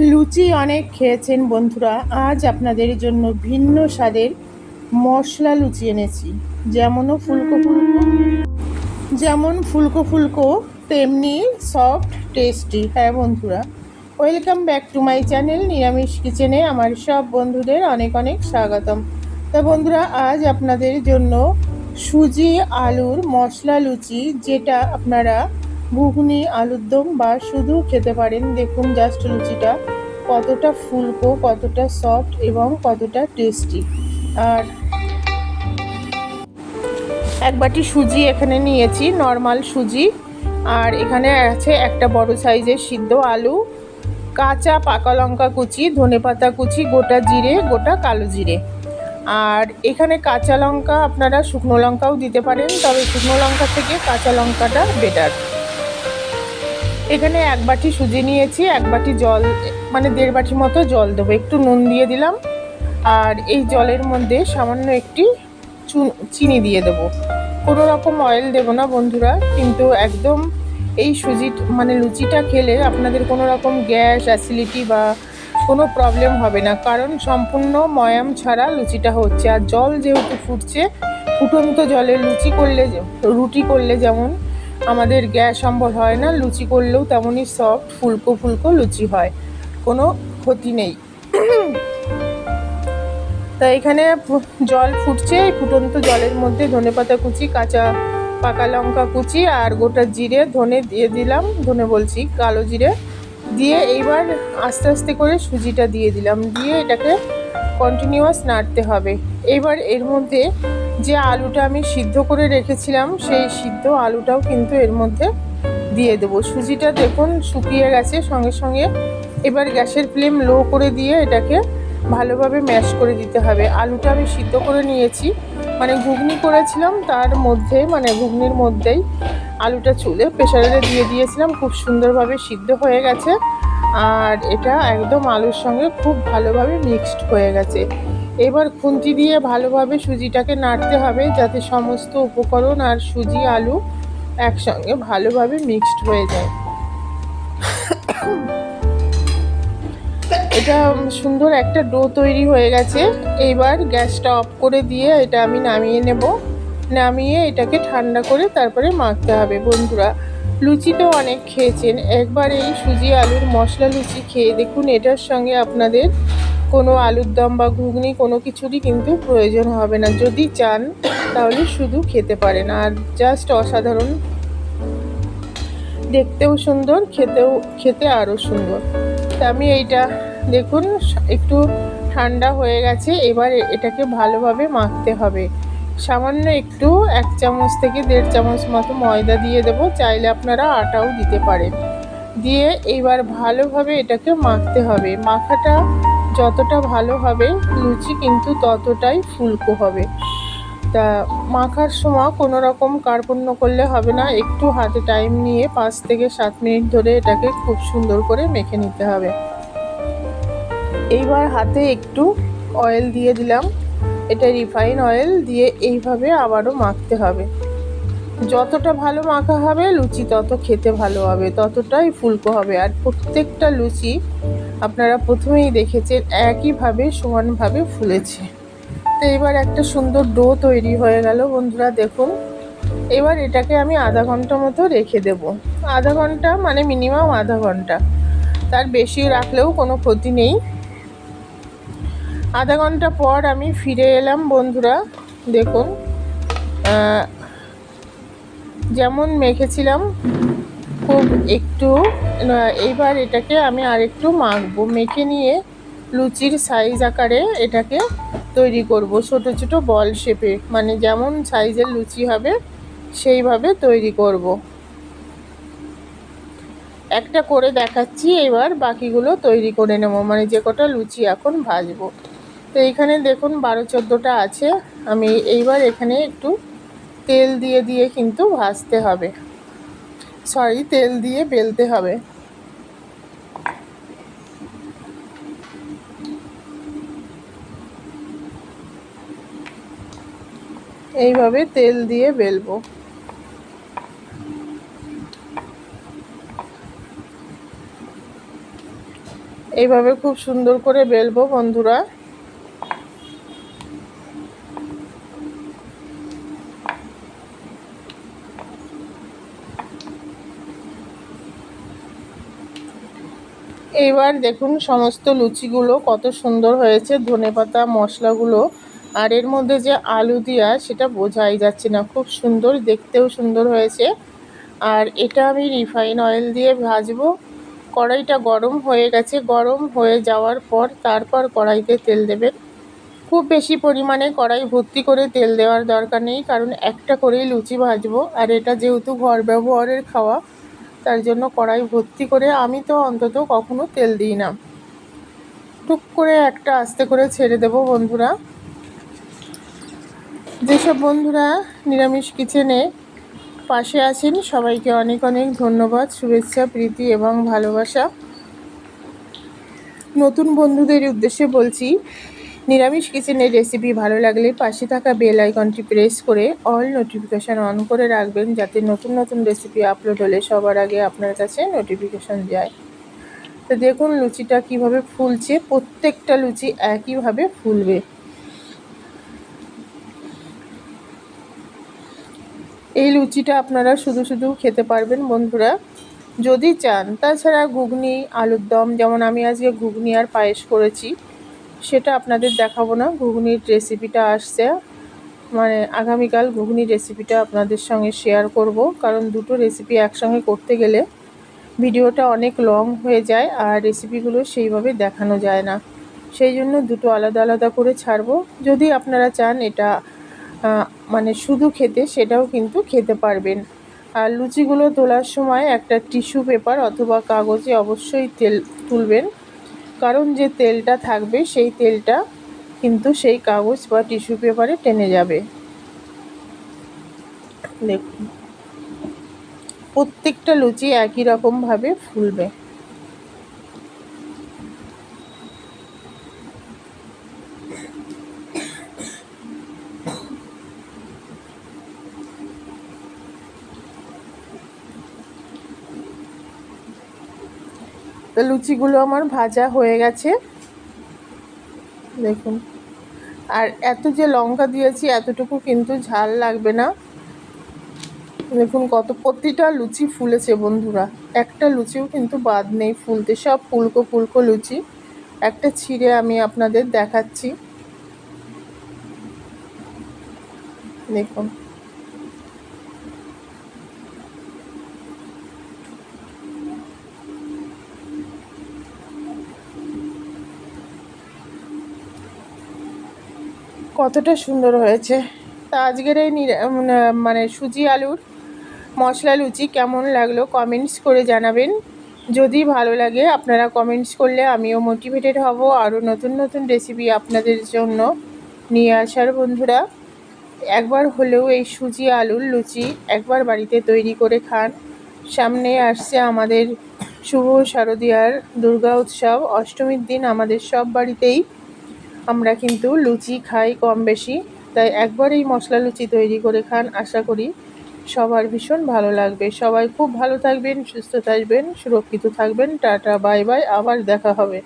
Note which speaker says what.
Speaker 1: লুচি অনেক খেয়েছেন বন্ধুরা। আজ আপনাদের জন্য ভিন্ন স্বাদের মশলা লুচি এনেছি। যেমনও ফুলকো ফুলকো, যেমন ফুলকো ফুলকো, তেমনি সফট টেস্টি হ্যাঁ বন্ধুরা welcome back to my channel নিরামিষ কিচেনে আমার সব বন্ধুদের অনেক অনেক স্বাগতম। তা বন্ধুরা, আজ আপনাদের জন্য সুজি, আলুর মশলা লুচি, যেটা আপনারা ঘুগনি আলুর দম বা শুধু খেতে পারেন। দেখুন জাস্ট লুচিটা কতটা ফুলকো, কতটা সফট এবং কতটা টেস্টি আর এক বাটি সুজি এখানে নিয়েছি নর্মাল সুজি। আর এখানে আছে একটা বড় সাইজের সিদ্ধ আলু, কাঁচা পাকা লঙ্কা কুচি, ধনে পাতা কুচি, গোটা জিরে, গোটা কালো জিরে। আর এখানে কাঁচা লঙ্কা আপনারা শুকনো লঙ্কাও দিতে পারেন, তবে শুকনো লঙ্কা থেকে কাঁচা লঙ্কাটা বেটার এখানে এক বাটি সুজি নিয়েছি, এক বাটি জল মানে দেড় বাটি মতো জল দেবো। একটু নুন দিয়ে দিলাম। আর এই জলের মধ্যে সামান্য একটি চুন চিনি দিয়ে দেবো। কোনো রকম অয়েল দেবো না বন্ধুরা, কিন্তু একদম এই সুজি মানে লুচিটা খেলে আপনাদের কোনো রকম গ্যাস অ্যাসিডিটি বা কোনো প্রবলেম হবে না। কারণ সম্পূর্ণ ময়াম ছাড়া লুচিটা হচ্ছে। আর জল যেহেতু ফুটছে, ফুটন্ত জলে লুচি করলে রুটি করলে যেমন আমাদের গ্যাস অম্বল হয় না, লুচি করলেও তেমনই সফট ফুলকো ফুলকো লুচি হয়। কোনো ক্ষতি নেই। তা এখানে জল ফুটছে, এই ফুটন্ত জলের মধ্যে ধনে পাতা কুচি, কাঁচা পাকা লঙ্কা কুচি আর গোটা জিরে ধনে দিয়ে দিলাম, ধনে বলছি, কালো জিরে। দিয়ে এইবার আস্তে আস্তে করে সুজিটা দিয়ে দিলাম। দিয়ে এটাকে কন্টিনিউয়াস নাড়তে হবে। এবার এর মধ্যে যে আলুটা আমি সিদ্ধ করে রেখেছিলাম, সেই সিদ্ধ আলুটাও কিন্তু এর মধ্যে দিয়ে দেবো। সুজিটা দেখুন শুকিয়ে গেছে সঙ্গে সঙ্গে। এবার গ্যাসের ফ্লেম লো করে দিয়ে এটাকে ভালোভাবে ম্যাশ করে দিতে হবে। আলুটা আমি সিদ্ধ করে নিয়েছি। মানে ঘুগনি করেছিলাম, তার মধ্যে মানে ঘুগনির মধ্যেই আলুটা চুলে প্রেশারে দিয়ে দিয়েছিলাম। খুব সুন্দরভাবে সিদ্ধ হয়ে গেছে। আর এটা একদম আলুর সঙ্গে খুব ভালোভাবে মিক্সড হয়ে গেছে। এবার খুন্তি দিয়ে ভালোভাবে সুজিটাকে নাড়তে হবে যাতে সমস্ত উপকরণ আর সুজি, আলু একসঙ্গে ভালোভাবে মিক্সড হয়ে যায়। এটা সুন্দর একটা ডো তৈরি হয়ে গেছে। এইবার গ্যাসটা অফ করে দিয়ে এটা আমি নামিয়ে নেব। নামিয়ে এটাকে ঠান্ডা করে তারপরে মাখতে হবে। বন্ধুরা লুচি তো অনেক খেয়েছেন। একবার এই সুজি আলুর মশলা লুচি খেয়ে দেখুন, এটার সঙ্গে আপনাদের কোনো আলুর দম বা ঘুগনি কোনো কিছুরই কিন্তু প্রয়োজন হবে না। যদি চান, তাহলে শুধু খেতে পারেন। আর জাস্ট অসাধারণ। দেখতেও সুন্দর, খেতেও, খেতে আরও সুন্দর। তা আমি এইটা দেখুন, একটু ঠান্ডা হয়ে গেছে, এবার এটাকে ভালোভাবে মাখতে হবে। সামান্য একটু এক চামচ থেকে দেড় চামচ মতো ময়দা দিয়ে দেবো, চাইলে আপনারা আটাও দিতে পারেন। দিয়ে এইবার ভালোভাবে এটাকে মাখতে হবে। মাখাটা যতটা ভালো হবে, লুচি কিন্তু ততটাই ফুলকো হবে। তা মাখার সময় কোনো রকম কার্পণ্য করলে হবে না, একটু হাতে টাইম নিয়ে পাঁচ থেকে সাত মিনিট ধরে এটাকে খুব সুন্দর করে মেখে নিতে হবে। এইবার হাতে একটু অয়েল দিয়ে দিলাম। এটা রিফাইন অয়েল দিয়ে এইভাবে আবারও মাখতে হবে। যতটা ভালো মাখা হবে, লুচি তত খেতে ভালো হবে, ততটাই ফুলকো হবে। আর প্রত্যেকটা লুচি আপনারা প্রথমেই দেখেছেন একইভাবে, সমানভাবে ফুলেছে। তো এবার একটা সুন্দর ডো তৈরি হয়ে গেল বন্ধুরা, দেখুন। এবার এটাকে আমি আধা ঘণ্টা মতো রেখে দেব। আধা ঘণ্টা মানে মিনিমাম আধা ঘণ্টা। তার বেশি রাখলেও কোনো ক্ষতি নেই। আধা ঘণ্টা পর আমি ফিরে এলাম, বন্ধুরা। দেখুন যেমন মেখেছিলাম, খুব একটু এইবার এটাকে আমি আরেকটু মাখবো। মেখে নিয়ে লুচির সাইজ আকারে এটাকে তৈরি করব, ছোট ছোট বল শেপে মানে যেমন সাইজের লুচি হবে, সেইভাবে তৈরি করব। একটা করে দেখাচ্ছি, এবার বাকিগুলো তৈরি করে নেব। মানে যে কটা লুচি এখন ভাজবো। তো এইখানে দেখুন বারো চোদ্দোটা আছে। আমি এইবার এখানে একটু তেল দিয়ে দিয়ে কিন্তু ভাজতে হবে। সরি তেল দিয়ে বেলতে হবে। এইভাবে তেল দিয়ে বেলবো। এইভাবে খুব সুন্দর করে বেলবো বন্ধুরা। এইবার দেখুন সমস্ত লুচিগুলো কত সুন্দর হয়েছে ধনেপাতা মশলাগুলো। আর এর মধ্যে যে আলু দেওয়া সেটা বোঝাই যাচ্ছে না। খুব সুন্দর, দেখতেও সুন্দর হয়েছে। আর এটা আমি রিফাইন অয়েল দিয়ে ভাজবো। কড়াইটা গরম হয়ে গেছে। গরম হয়ে যাওয়ার পর তারপর কড়াইতে তেল দেবেন। খুব বেশি পরিমাণে কড়াই ভর্তি করে তেল দেওয়ার দরকার নেই, কারণ একটা করেই লুচি ভাজবো। আর এটা যেহেতু ঘর ব্যবহারের খাওয়া তার জন্য কড়াই ভর্তি করে আমি তো অন্তত কখনো তেল দিই না। টুক করে একটা আস্তে করে ছেড়ে দেব বন্ধুরা। যেসব বন্ধুরা নিরামিষ কিচেনে পাশে আছেন, সবাইকে অনেক অনেক ধন্যবাদ, শুভেচ্ছা, প্রীতি এবং ভালোবাসা। নতুন বন্ধুদের উদ্দেশ্যে বলছি নিরামিষ কিচেনের রেসিপি ভালো লাগলে পাশে থাকা বেল আইকনটি প্রেস করে অল নোটিফিকেশান অন করে রাখবেন যাতে নতুন নতুন রেসিপি আপলোড হলে সবার আগে আপনার কাছে নোটিফিকেশান যায়। তো দেখুন লুচিটা কীভাবে ফুলছে, প্রত্যেকটা লুচি একইভাবে ফুলবে। এই লুচিটা আপনারা শুধু শুধু খেতে পারবেন বন্ধুরা। যদি চান, তাছাড়া ঘুগনি, আলুর দম, যেমন আমি আজকে ঘুগনি আর পায়েস করেছি সেটা আপনাদের দেখাবো না। ঘুগনির রেসিপিটা আসছে। মানে আগামীকাল ঘুগনির রেসিপিটা আপনাদের সঙ্গে শেয়ার করব। কারণ দুটো রেসিপি একসঙ্গে করতে গেলে ভিডিওটা অনেক লং হয়ে যায় আর রেসিপিগুলো সেইভাবে দেখানো যায় না। সেই জন্য দুটো আলাদা আলাদা করে ছাড়বো। যদি আপনারা চান এটা মানে শুধু খেতে, সেটাও কিন্তু খেতে পারবেন। আর লুচিগুলো তোলার সময় একটা টিস্যু পেপার অথবা কাগজে অবশ্যই তেল তুলবেন। কারণ যে তেলটা থাকবে, সেই তেলটা কিন্তু সেই কাগজ বা টিস্যু পেপারে টেনে যাবে। দেখুন, প্রত্যেকটা লুচি একই রকমভাবে ফুলবে। তো লুচিগুলো আমার ভাজা হয়ে গেছে। দেখুন। আর এত যে লঙ্কা দিয়েছি, এতটুকু কিন্তু ঝাল লাগবে না। দেখুন কত, প্রতিটা লুচি ফুলেছে বন্ধুরা। একটা লুচিও কিন্তু বাদ নেই ফুলতে, সব ফুলকো ফুলকো লুচি। একটা ছিঁড়ে আমি আপনাদের দেখাচ্ছি। দেখুন। কতটা সুন্দর হয়েছে। তা আজকের এই মানে সুজি আলুর মশলা লুচি কেমন লাগল কমেন্টস করে জানাবেন। যদি ভালো লাগে আপনারা কমেন্টস করলে আমিও মোটিভেটেড হব আরও নতুন নতুন রেসিপি আপনাদের জন্য নিয়ে আসার বন্ধুরা। একবার হলেও এই সুজি আলুর লুচি একবার বাড়িতে তৈরি করে খান। সামনে আসছে আমাদের শুভ শারদীয়ার দুর্গা উৎসব, অষ্টমীর দিন আমাদের সব বাড়িতেই আমরা কিন্তু লুচি খাই কম বেশি, তাই একবার এই মশলা লুচি তৈরি করে খান, আশা করি সবার ভীষণ ভালো লাগবে। সবাই খুব ভালো থাকবেন, সুস্থ থাকবেন, সুরক্ষিত থাকবেন। টাটা, বাই বাই, আবার দেখা হবে।